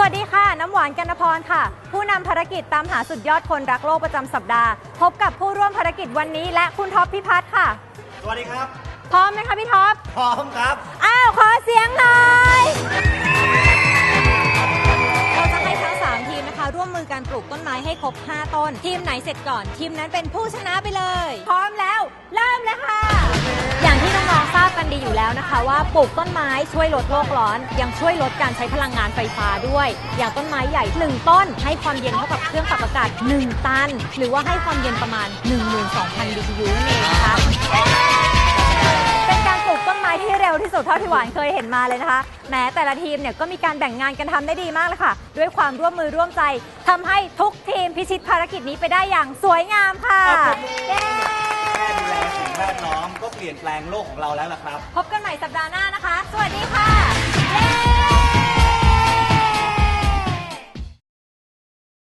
วัสดีค่ะ น้ำหวานกันนพรค่ะ ผู้นำภารกิจตามหาสุดยอดคนรักโลกประจำสัปดาห์ พบกับผู้ร่วมภารกิจวันนี้และคุณท็อปพิพัฒน์ค่ะ สวัสดีครับ พร้อมไหมคะพี่ท็อป พร้อมครับ อ้าว ขอเสียงหน่อยเราจะให้ทั้ง 3 ทีมนะคะ ร่วมมือกันปลูกต้นไม้ให้ครบ 5 ต้น ทีมไหนเสร็จก่อน ทีมนั้นเป็นผู้ชนะไปเลย พร้อมแล้ว แล้วนะคะว่าปลูกต้นไม้ช่วยลดโลกร้อน ยังช่วยลดการใช้พลังงานไฟฟ้าด้วย อย่างต้นไม้ใหญ่ 1 ต้น ให้ความเย็นเท่ากับเครื่องปรับอากาศ 1 ตัน หรือว่าให้ความเย็นประมาณ 12,000 BTU นั่นเองนะคะเป็นการปลูกต้นไม้ที่เร็วที่สุดเท่าที่หวานเคยเห็นมาเลยนะคะ แม้แต่ละทีมเนี่ยก็มีการแบ่งงานกันทำได้ดีมากเลยค่ะ ด้วยความร่วมมือร่วมใจทำให้ทุกทีมพิชิตภารกิจนี้ไปได้อย่างสวยงามค่ะ เปลี่ยนแปลงโลกของเราแล้วล่ะครับ พบกันใหม่สัปดาห์หน้านะคะสวัสดีค่ะ